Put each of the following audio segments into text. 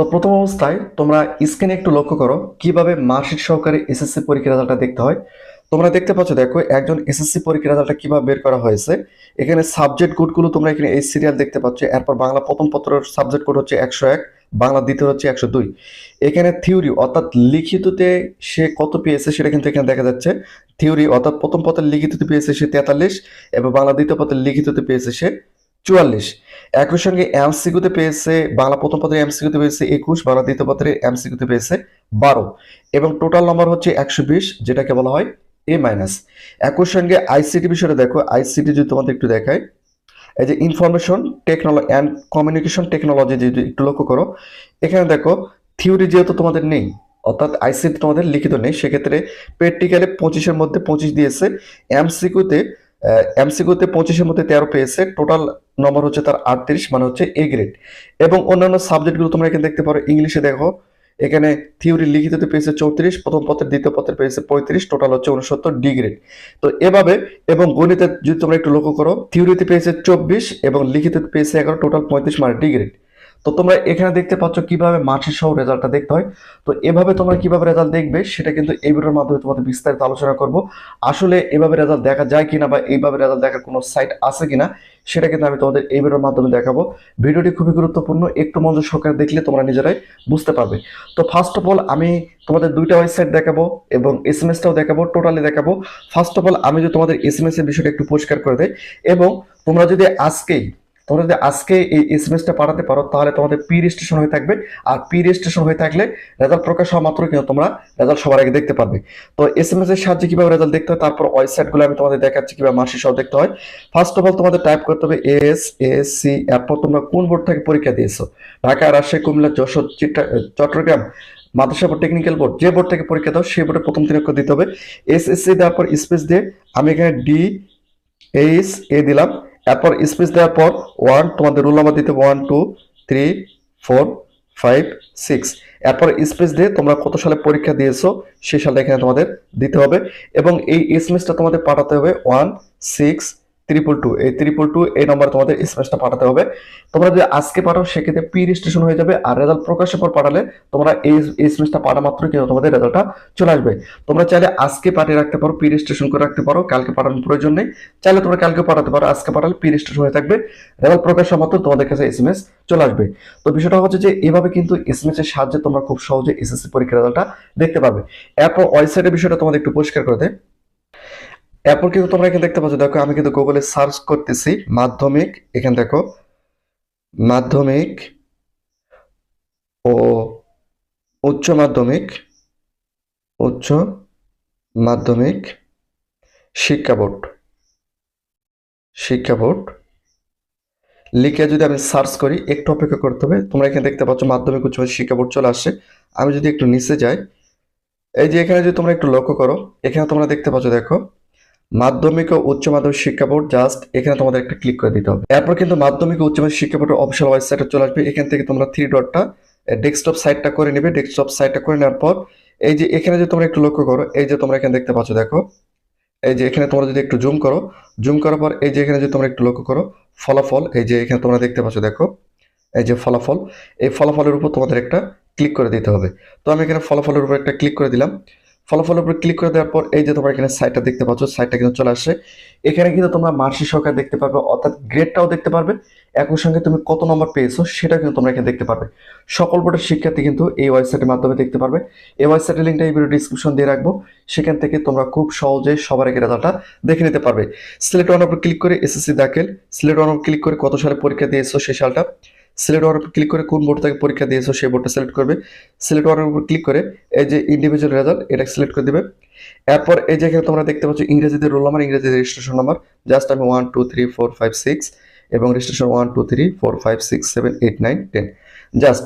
তো প্রথম অবস্থায় তোমরা স্ক্রিনে একটু লক্ষ্য করো, কীভাবে মার্কশিট সহকারে এসএসসি পরীক্ষার রেজাল্টটা দেখতে হয়। তোমরা দেখতে পাচ্ছ, দেখো একজন এসএসসি পরীক্ষার রেজাল্টটা কীভাবে বের করা হয়েছে। এখানে সাবজেক্ট কোডগুলো তোমরা এখানে এই সিরিয়াল দেখতে পাচ্ছ। এরপর বাংলা প্রথম পত্রের সাবজেক্ট কোড হচ্ছে একশো এক, বাংলা দ্বিতীয় হচ্ছে একশো দুই। এখানে থিওরি অর্থাৎ লিখিততে সে কত পেয়েছে সেটা কিন্তু এখানে দেখা যাচ্ছে। থিওরি অর্থাৎ প্রথম পত্রের লিখিততে পেয়েছে সে তেতাল্লিশ এবং বাংলা দ্বিতীয় পত্রের লিখিততে পেয়েছে সে চুয়াল্লিশ। একই সঙ্গে এমসিকিউতে পেয়েছে, বাংলা প্রথম পত্রে এমসিকিউতে পেয়েছে একুশ, বাংলা দ্বিতীয় পত্রে এমসিকিউতে পেয়েছে বারো। এবং টোটাল নম্বর হচ্ছে একশো বিশ, যেটাকে বলা হয় এ মাইনাস একই সঙ্গে আইসিটি বিষয়টা দেখো আইসিটি যদি তোমাদের একটু দেখায় এই যে information technology and communication technology যদি একটু লক্ষ্য করো, এখানে দেখো থিওরি যেহেতু তোমাদের নেই, অর্থাৎ আইসিটি তোমাদের লিখিত নেই, সেক্ষেত্রে প্র্যাকটিক্যালে পঁচিশের মধ্যে পঁচিশ দিয়েছে এমসিকিউতে এমসিকিউতে পঁচিশের মধ্যে তেরো পেয়েছে টোটাল নম্বর হচ্ছে তার আটত্রিশ মানে হচ্ছে এ গ্রেড এবং অন্যান্য সাবজেক্টগুলো তোমরা এখানে দেখতে পারো, ইংলিশে দেখো, এখানে থিওরি লিখিততে পেয়েছে চৌত্রিশ, প্রথম পত্রের দ্বিতীয় পত্রে পেয়েছে পঁয়ত্রিশ টোটাল হচ্ছে উনসত্তর ডি গ্রেড তো এভাবে, এবং গণিতে যদি তোমরা একটু লক্ষ্য করো থিওরিতে পেয়েছে চব্বিশ, এবং লিখিত পেয়েছে এগারো টোটাল পঁয়ত্রিশ মানে ডি গ্রেড তো তোমরা এখানে দেখতে পাচ্ছ কীভাবে মার্কশিট সহ রেজাল্টটা দেখতে হয়। তো এভাবে তোমরা কীভাবে রেজাল্ট দেখবে সেটা কিন্তু এই ভিডিওর মাধ্যমে তোমাদের বিস্তারিত আলোচনা করব। আসলে এভাবে রেজাল্ট দেখা যায় কিনা বা এইভাবে রেজাল্ট দেখার কোনো সাইট আছে কিনা সেটা কিন্তু আমি তোমাদের এই ভিডিওর মাধ্যমে দেখাবো। ভিডিওটি খুবই গুরুত্বপূর্ণ, একটু মনোযোগ সহকারে দেখলে তোমরা নিজেরাই বুঝতে পারবে। তো ফার্স্ট অফ অল আমি তোমাদের দুইটা ওয়েবসাইট দেখাবো এবং এস এম এসটাও দেখাবো টোটালি দেখাবো। ফার্স্ট অফ অল আমি যদি তোমাদের এস এম এস এর বিষয়টা একটু পরিষ্কার করে দেয় এবং তোমরা যদি আজকেই তোমরা যদি আজকে এই এস এম এসটা পাঠাতে পারো, তাহলে তোমাদের পি রেজিস্ট্রেশন হয়ে থাকবে। আর পি রেজিস্ট্রেশন হয়ে থাকলে রেজাল্ট প্রকাশ হওয়া মাত্র কিন্তু তোমরা রেজাল্ট সবার আগে দেখতে পারবে। তো এস এম এস এর সাহায্যে কীভাবে রেজাল্ট দেখতে হয়, তারপর ওয়েবসাইটগুলো আমি তোমাদের দেখাচ্ছি কীভাবে মার্কশিট সহ দেখতে হয়। ফার্স্ট অফ অল তোমাদের টাইপ করতে হবে এস এস সি এরপর তোমরা কোন বোর্ড থেকে পরীক্ষা দিয়েছ? ঢাকা, রাজশাহী, কুমিল্লা, যশোর, চিটা- চট্টগ্রাম, মাদ্রাসা বোর্ড টেকনিক্যাল বোর্ড যে বোর্ড থেকে পরীক্ষা দাও, সেই বোর্ডে প্রথম তিন দিতে হবে। এস এস সি দেওয়ার পর স্পেস দিয়ে আমি এখানে ডি এইচ এ দিলাম। এরপর স্পেস দেওয়ার পর ওয়ান তোমাদের রোল নাম্বার দিতে one two three four five six এরপর স্পেস দিয়ে তোমরা কত সালে পরীক্ষা দিয়েছ, সেই সালটা এখানে তোমাদের দিতে হবে। এবং এই এসএমএসটা তোমাদের পাঠাতে হবে ওয়ান সিক্স ট্রিপল টু এই ট্রিপল টু এই নম্বর তোমাদের এসএমএসটা পাঠাতে হবে। তোমরা যদি আজকে পাঠাও, সেক্ষেত্রে পি রেজিস্ট্রেশন হয়ে যাবে আর রেজাল্ট প্রকাশের পর পাঠালে তোমরা এই এসএমএসটা পাঠা মাত্র কিন্তু তোমাদের রেজাল্টটা চলে আসবে। তোমরা চাইলে আজকে পাঠিয়ে রাখতে পারো পি রেজিস্ট্রেশন করে রাখতে পারো, কালকে পাঠানোর প্রয়োজন নেই। চাইলে তোমরা কালকে পাঠাতে পারো, আজকে পাঠালে পি রেজিস্ট্রেশন হয়ে থাকবে। রেজাল্ট প্রকাশ হওয়া মাত্র তোমাদের কাছে এসএমএস চলে আসবে। তো বিষয়টা হচ্ছে যে, এভাবে কিন্তু এসএমএস এর সাহায্যে তোমরা খুব সহজে এসএসসি পরীক্ষার রেজাল্টটা দেখতে পাবে। এরপর ওয়েবসাইটের বিষয়টা তোমাদের একটু পরিষ্কার করে দেয়। এরপর কিন্তু তোমরা এখানে দেখতে পাচ্ছ, দেখো আমি কিন্তু গুগলে সার্চ করতেছি মাধ্যমিক, এখানে দেখো, মাধ্যমিক ও উচ্চ মাধ্যমিক উচ্চ মাধ্যমিক শিক্ষা বোর্ড শিক্ষা বোর্ড। লিখে যদি আমি সার্চ করি, একটু অপেক্ষা করতে হবে, তোমরা এখানে দেখতে পাচ্ছ মাধ্যমিক, উচ্চ শিক্ষা বোর্ড চলে আসছে। আমি যদি একটু নিচে যাই, এই যে এখানে যদি তোমরা একটু লক্ষ্য করো, এখানে তোমরা দেখতে পাচ্ছ, দেখো মাধ্যমিক ও উচ্চ মাধ্যমিক শিক্ষা বোর্ড জাস্ট এখানে তোমাদের একটা ক্লিক করে দিতে হবে। এরপর কিন্তু মাধ্যমিক ও উচ্চ মাধ্যমিক শিক্ষা বোর্ডের অফিসিয়াল ওয়েবসাইটে চলে আসবে। এখান থেকে তোমরা থ্রি ডটটা ডেস্কটপ সাইটটা করে নেবে। ডেস্কটপ সাইটটা করে নেওয়ার পর, এই যে এখানে যে তোমরা একটু লক্ষ্য করো, এই যে তোমরা এখানে দেখতে পাচ্ছ, দেখো। এই যে এখানে তোমরা যদি একটু জুম করো জুম করার পর এই যে এখানে যদি তোমরা একটু লক্ষ্য করো, ফলাফল, এই যে এখানে তোমরা দেখতে পাচ্ছ, দেখো। এই যে ফলাফল, এই ফলাফলের উপর তোমাদের একটা ক্লিক করে দিতে হবে। তো আমি এখানে ফলাফলের উপর একটা ক্লিক করে দিলাম। ফলাফলের উপর ক্লিক করে দেওয়ার পর এই যে তোমরা এখানে সাইটটা দেখতে পাচ্ছ সাইটটা কিন্তু চলে আসছে। এখানে কিন্তু তোমরা মার্কশিট সহকারে দেখতে পারবে অর্থাৎ গ্রেডটাও দেখতে পারবে, একই সঙ্গে তুমি কত নম্বর পেয়েছ সেটা কিন্তু তোমরা এখানে দেখতে পারবে। সকল বোর্ডের শিক্ষার্থী কিন্তু এই ওয়েবসাইটের মাধ্যমে দেখতে পারবে। এই ওয়েবসাইটের লিঙ্কটা এই ভিডিও ডিসক্রিপশন দিয়ে রাখব। সেখান থেকে তোমরা খুব সহজে সবার আগে রেজাল্টটা দেখে নিতে পারবে। সিলেক্ট ওয়ান উপর ক্লিক করে এসএসসি দাখিল। সিলেক্ট ওয়ান ক্লিক করে কত সালে পরীক্ষা দিয়েছ সেই সালটা? সিলেক্ট ওয়ান উপর ক্লিক করে কোন বোর্ড থেকে পরীক্ষা দিয়েছ সেই বোর্ডটা সিলেক্ট করবে। সিলেক্ট ওয়ানের উপর ক্লিক করে এই যে ইন্ডিভিজুয়াল রেজাল্ট এটা সিলেক্ট করে দেবে। এরপর এই যে এখানে তোমরা দেখতে পাচ্ছ ইংরেজিতে রোল নাম্বার ইংরেজি রেজিস্ট্রেশন নাম্বার জাস্ট আমি one two three four five six এবং registration one two three four five six seven eight nine ten just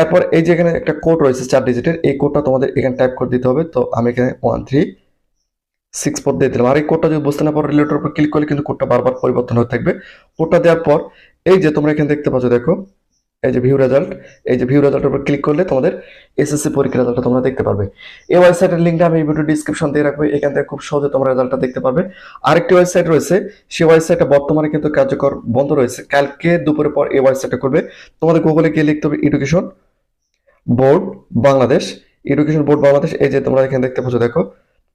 এরপর এই যে এখানে একটা কোড রয়েছে চার ডিজিটের এই কোডটা তোমাদের এখানে টাইপ করে দিতে হবে। তো আমি এখানে ওয়ান থ্রি সিক্স ফোর দিয়ে দিলাম। আর এই কোডটা যদি বুঝতে না পারো রিলেটের উপর ক্লিক করলে কিন্তু কোডটা বারবার পরিবর্তন হয়ে থাকবে। কোডটা দেওয়ার পর এই যে তোমরা এখানে দেখতে পাচ্ছ, দেখো, এই যে ভিউ রেজাল্ট এই যে ভিউ রেজাল্টের উপর ক্লিক করলে তোমাদের এসএসসি পরীক্ষার রেজাল্টটা তোমরা দেখতে পারবে। এই ওয়েবসাইটের লিঙ্কটা আমি এই ভিডিও ডিসক্রিপশন দিয়ে রাখব, এখান থেকে খুব সহজে তোমরা রেজাল্টটা দেখতে পারবে। আরেকটি ওয়েবসাইট রয়েছে, সেই ওয়েবসাইটটা বর্তমানে কিন্তু কার্যকর বন্ধ রয়েছে। কালকে দুপুরের পর এই ওয়েবসাইটটা করবে তোমাদের গুগলে গিয়ে লিখতে হবে education board Bangladesh education board Bangladesh এই যে তোমরা এখানে দেখতে পাচ্ছ, দেখো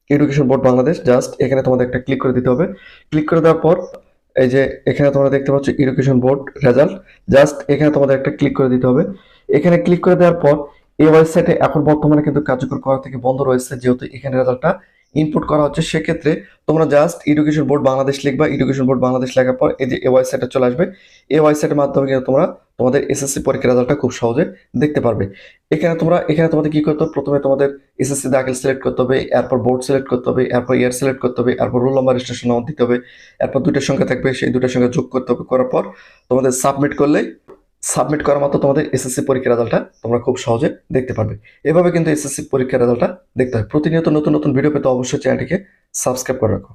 এডুকেশন বোর্ড বাংলাদেশ জাস্ট এখানে তোমাদের একটা ক্লিক করে দিতে হবে। ক্লিক করে দেওয়ার পর এই যে এখানে তোমরা দেখতে পাচ্ছ এডুকেশন বোর্ড রেজাল্ট জাস্ট এখানে তোমাদের একটা ক্লিক করে দিতে হবে। এখানে ক্লিক করে দেওয়ার পর, এই ওয়েবসাইটে এখন বর্তমানে কিন্তু কার্যকর করা থেকে বন্ধ রয়েছে, যেহেতু এখানে রেজাল্টটা ইনপুট করা হচ্ছে, সেক্ষেত্রে তোমরা জাস্ট এডুকেশন বোর্ড বাংলাদেশ লিখবা এডুকেশন বোর্ড বাংলাদেশ লেখার পর এই যে এই ওয়েবসাইটে চলে আসবে। এই ওয়েবসাইটের মাধ্যমে কিন্তু তোমরা তোমাদের এসএসসি পরীক্ষার রেজাল্টটা খুব সহজে দেখতে পারবে। এখানে তোমরা, এখানে তোমাদের কি করতে হবে? প্রথমে তোমাদের এসএসসি দাখিল সিলেক্ট করতে হবে, এরপর বোর্ড সিলেক্ট করতে হবে, এরপর ইয়ার সিলেক্ট করতে হবে, এরপর রোল নাম্বার রেজিস্ট্রেশন নাম্বার দিতে হবে, এরপর দুইটার সংখ্যা থাকবে, সেই দুইটার সঙ্গে যোগ করতে হবে, করার পর তোমাদের সাবমিট করলে সাবমিট করার মাত্র তোমাদের এসএসসি পরীক্ষার রেজাল্টটা তোমরা খুব সহজে দেখতে পারবে। এভাবে কিন্তু এসএসসি পরীক্ষার রেজাল্টটা দেখতে হয়। প্রতিনিয়ত নতুন নতুন ভিডিও পেতে অবশ্যই চ্যানেলটিকে সাবস্ক্রাইব করে রাখো।